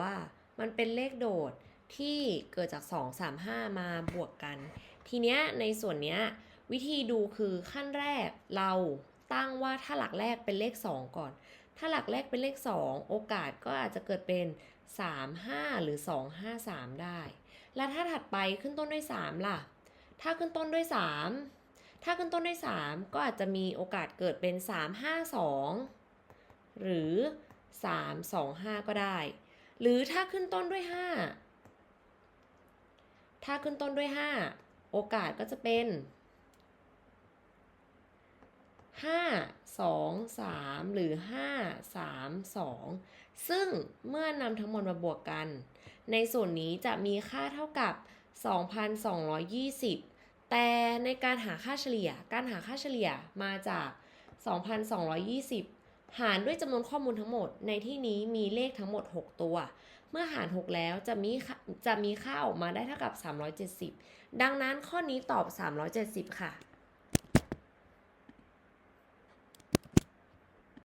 ว่ามันเป็นเลขโดดที่เกิดจาก 2 3 5 มาบวกกัน ทีเนี้ยในส่วนเนี้ยวิธีดูคือขั้นแรกเราตั้งว่าถ้าหลักแรกเป็นเลข 2 ก่อน ถ้าหลักแรกเป็นเลข 2 โอกาสก็อาจจะเกิดเป็น 3 5 หรือ 2 5 3 ได้ แล้วถ้าถัดไปขึ้นต้นด้วย 3 ล่ะ ถ้าขึ้นต้นด้วย 3 ถ้าขึ้นต้นด้วย 3 ก็อาจจะมีโอกาสเกิดเป็น 3 5 2 หรือ 3 2 5 ก็ได้ หรือถ้าขึ้นต้นด้วย 5 ถ้าขึ้นต้นด้วย 5 โอกาสก็จะเป็น 5 2 3 หรือ 5 3 2 ซึ่งเมื่อนำทั้งหมดมาบวกกัน ในส่วนนี้จะมีค่าเท่ากับ 2,220 แต่ในการหาค่าเฉลี่ย การหาค่าเฉลี่ยมาจาก 2,220 หารด้วยจำนวนข้อมูลทั้งหมด ในที่นี้มีเลขทั้งหมด 6 ตัว เมื่อหาร 6 แล้วจะมีจะมีค่าออกมาได้เท่ากับ 370 ดังนั้นข้อนี้ตอบ 370 ค่ะ